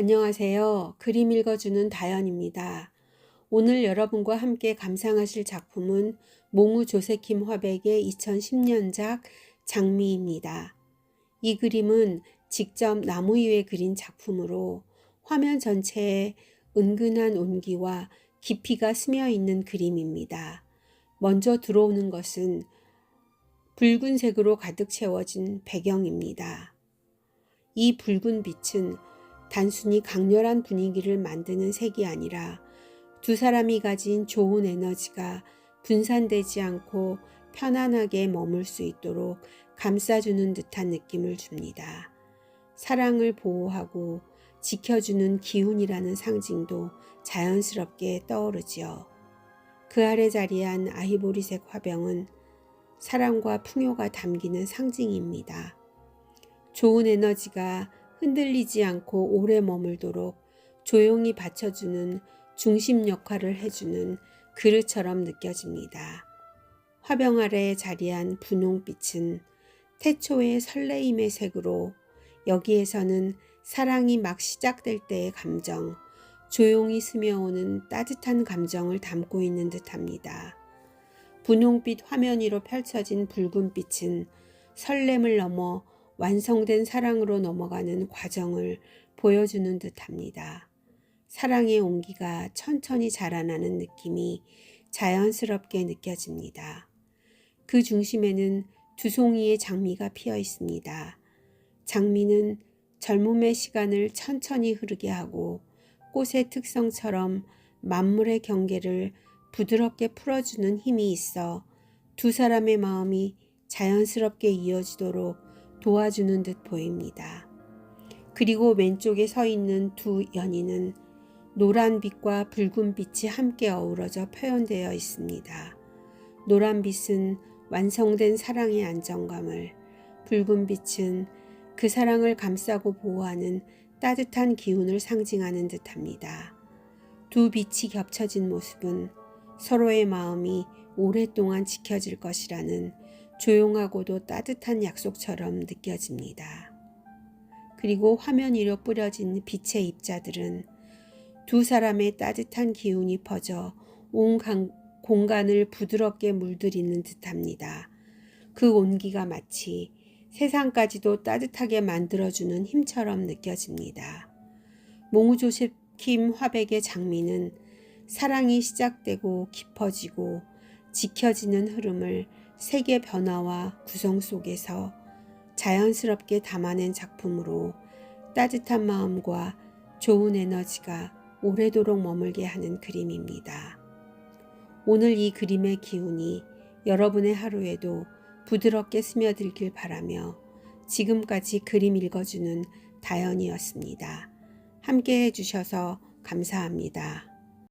안녕하세요. 그림 읽어주는 다연입니다. 오늘 여러분과 함께 감상하실 작품은 몽우 조세킴 화백의 2010년작 장미입니다. 이 그림은 직접 나무 위에 그린 작품으로 화면 전체에 은근한 온기와 깊이가 스며 있는 그림입니다. 먼저 들어오는 것은 붉은색으로 가득 채워진 배경입니다. 이 붉은 빛은 단순히 강렬한 분위기를 만드는 색이 아니라 두 사람이 가진 좋은 에너지가 분산되지 않고 편안하게 머물 수 있도록 감싸주는 듯한 느낌을 줍니다. 사랑을 보호하고 지켜주는 기운이라는 상징도 자연스럽게 떠오르지요. 그 아래 자리한 아이보리색 화병은 사랑과 풍요가 담기는 상징입니다. 좋은 에너지가 흔들리지 않고 오래 머물도록 조용히 받쳐주는 중심 역할을 해주는 그릇처럼 느껴집니다. 화병 아래에 자리한 분홍빛은 태초의 설레임의 색으로 여기에서는 사랑이 막 시작될 때의 감정, 조용히 스며오는 따뜻한 감정을 담고 있는 듯합니다. 분홍빛 화면 위로 펼쳐진 붉은 빛은 설렘을 넘어 완성된 사랑으로 넘어가는 과정을 보여주는 듯합니다. 사랑의 온기가 천천히 자라나는 느낌이 자연스럽게 느껴집니다. 그 중심에는 두 송이의 장미가 피어 있습니다. 장미는 젊음의 시간을 천천히 흐르게 하고 꽃의 특성처럼 만물의 경계를 부드럽게 풀어주는 힘이 있어 두 사람의 마음이 자연스럽게 이어지도록 도와주는 듯 보입니다. 그리고 왼쪽에 서 있는 두 연인은 노란빛과 붉은빛이 함께 어우러져 표현되어 있습니다. 노란빛은 완성된 사랑의 안정감을, 붉은빛은 그 사랑을 감싸고 보호하는 따뜻한 기운을 상징하는 듯 합니다. 두 빛이 겹쳐진 모습은 서로의 마음이 오랫동안 지켜질 것이라는 조용하고도 따뜻한 약속처럼 느껴집니다. 그리고 화면 위로 뿌려진 빛의 입자들은 두 사람의 따뜻한 기운이 퍼져 온 공간을 부드럽게 물들이는 듯합니다. 그 온기가 마치 세상까지도 따뜻하게 만들어주는 힘처럼 느껴집니다. 몽우조셉 킴 화백의 장미는 사랑이 시작되고 깊어지고 지켜지는 흐름을 세계 변화와 구성 속에서 자연스럽게 담아낸 작품으로 따뜻한 마음과 좋은 에너지가 오래도록 머물게 하는 그림입니다. 오늘 이 그림의 기운이 여러분의 하루에도 부드럽게 스며들길 바라며 지금까지 그림 읽어주는 다연이었습니다. 함께 해주셔서 감사합니다.